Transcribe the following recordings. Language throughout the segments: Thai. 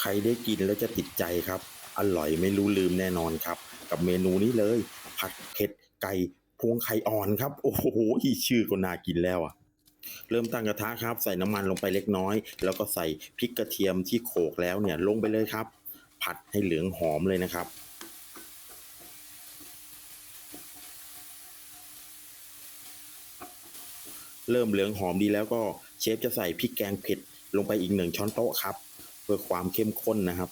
ใครได้กินแล้วจะติดใจครับ อร่อยไม่รู้ลืมแน่นอนครับ กับเมนูนี้เลย ผัดเผ็ดไก่พวงไข่อ่อนครับ โอ้โหชื่อก็น่ากินแล้วอะเริ่มตั้งกระทะครับ ใส่น้ำมันลงไปเล็กน้อย แล้วก็ใส่พริกกระเทียมที่โขลกแล้วเนี่ยลงไปเลยครับ ผัดให้เหลืองหอมเลยนะครับเริ่มเหลืองหอมดีแล้วก็เชฟจะใส่พริกแกงเผ็ดลงไปอีกหนึ่งช้อนโต๊ะครับ พื่อความเข้มข้นนะครับ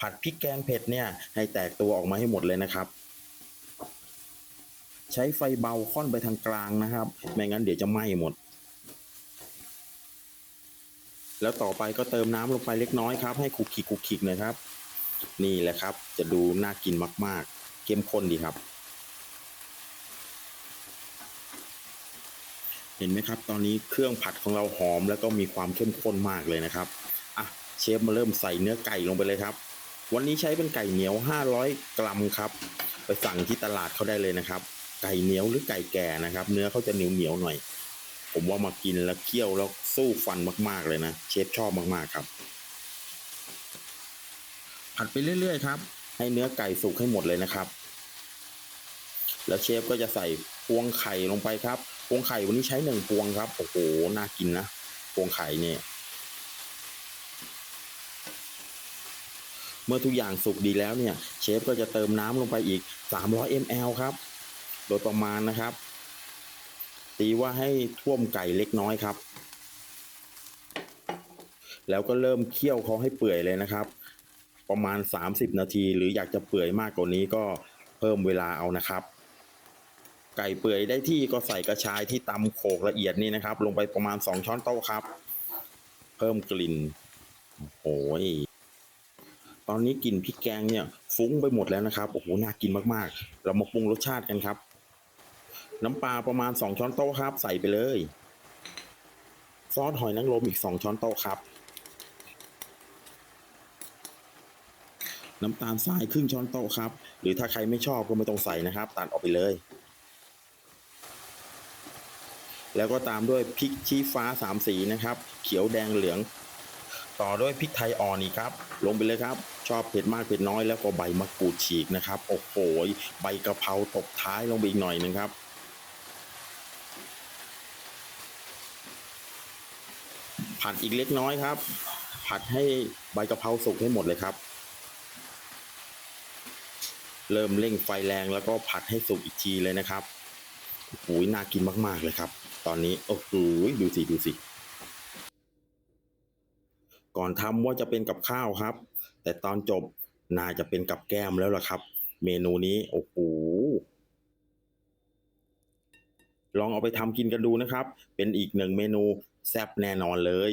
ผัดพริกแกงเผ็ดเนี่ยให้แตกตัวออกมาให้หมดเลยนะครับ ใช้ไฟเบาค่อนไปทางกลางนะครับ ไม่งั้นเดี๋ยวจะไหม้หมด แล้วต่อไปก็เติมน้ำลงไปเล็กน้อยครับ ให้คลุกคิกคลุกคิกนะครับ นี่แหละครับ จะดูน่ากินมาก ๆ เข้มข้นดีครับ เห็นไหมครับ ตอนนี้เครื่องผัดของเราหอมแล้วก็มีความเข้มข้นมากเลยนะครับอะเชฟมาเริ่มใส่เนื้อไก่ลงไปเลยครับ วันนี้ใช้เป็นไก่เหนียว 500 กรัมครับ ไปสั่งที่ตลาดเขาได้เลยนะครับ ไก่เหนียวหรือไก่แก่นะครับ เนื้อเขาจะเหนียวเหนียวหน่อย ผมว่ามากินแล้วเคี่ยวแล้วสู้ฟันมากๆเลยนะ เชฟชอบมากๆครับผัดไปเรื่อยๆครับ ให้เนื้อไก่สุกให้หมดเลยนะครับ แล้วเชฟก็จะใส่พวงไข่ลงไปครับ พวงไข่วันนี้ใช้หนึ่งพวงครับ โอ้โห น่ากินนะ พวงไข่เนี่ย เมื่อทุกอย่างสุกดีแล้วเนี่ย เชฟก็จะเติมน้ำลงไปอีก 300 ml ครับ โดยประมาณนะครับ ตีว่าให้ท่วมไก่เล็กน้อยครับ แล้วก็เริ่มเคี่ยวเขาให้เปื่อยเลยนะครับ ประมาณ 30 นาที หรืออยากจะเปื่อยมากกว่านี้ก็เพิ่มเวลาเอานะครับ ไก่เปื่อยได้ที่ก็ใส่กระชายที่ตำโขลกละเอียดนี่นะครับ ลงไปประมาณ2ช้อนโต๊ะครับ เพิ่มกลิ่นโอ้ยตอนนี้กลิ่นพริกแกงเนี่ย ฟุ้งไปหมดแล้วนะครับโอ้โหน่ากินมากๆ เรามาปรุงรสชาติกันครับ น้ำปลาประมาณ2ช้อนโต๊ะครับ ใส่ไปเลยซอสหอยนางรมอีก2ช้อนโต๊ะครับ น้ำตาลทรายครึ่งช้อนโต๊ะครับ หรือถ้าใครไม่ชอบก็ไม่ต้องใส่นะครับ ตัดออกไปเลย แล้วก็ตามด้วยพริกชี้ฟ้าสามสีนะครับ เขียวแดงเหลือง ต่อด้วยพริกไทยอ่อนอีกครับ ลงไปเลยครับ ชอบเผ็ดมากเผ็ดน้อยแล้วก็ใบมะกรูดฉีกนะครับ โอ้โห ใบกะเพราตบท้ายลงไปอีกหน่อยนึงครับผัดอีกเล็กน้อยครับ ผัดให้ใบกะเพราสุกให้หมดเลยครับ เริ่มเร่งไฟแรงแล้วก็ผัดให้สุกอีกทีเลยนะครับโอ้โหน่ากินมาก ๆ เลยครับ ตอนนี้โอ้โหดูสิดูสิ ก่อนทำว่าจะเป็นกับข้าวครับ แต่ตอนจบน่าจะเป็นกับแก้มแล้วล่ะครับ เมนูนี้โอ้โหลองเอาไปทำกินกันดูนะครับ เป็นอีกหนึ่งเมนูแซ่บแน่นอนเลย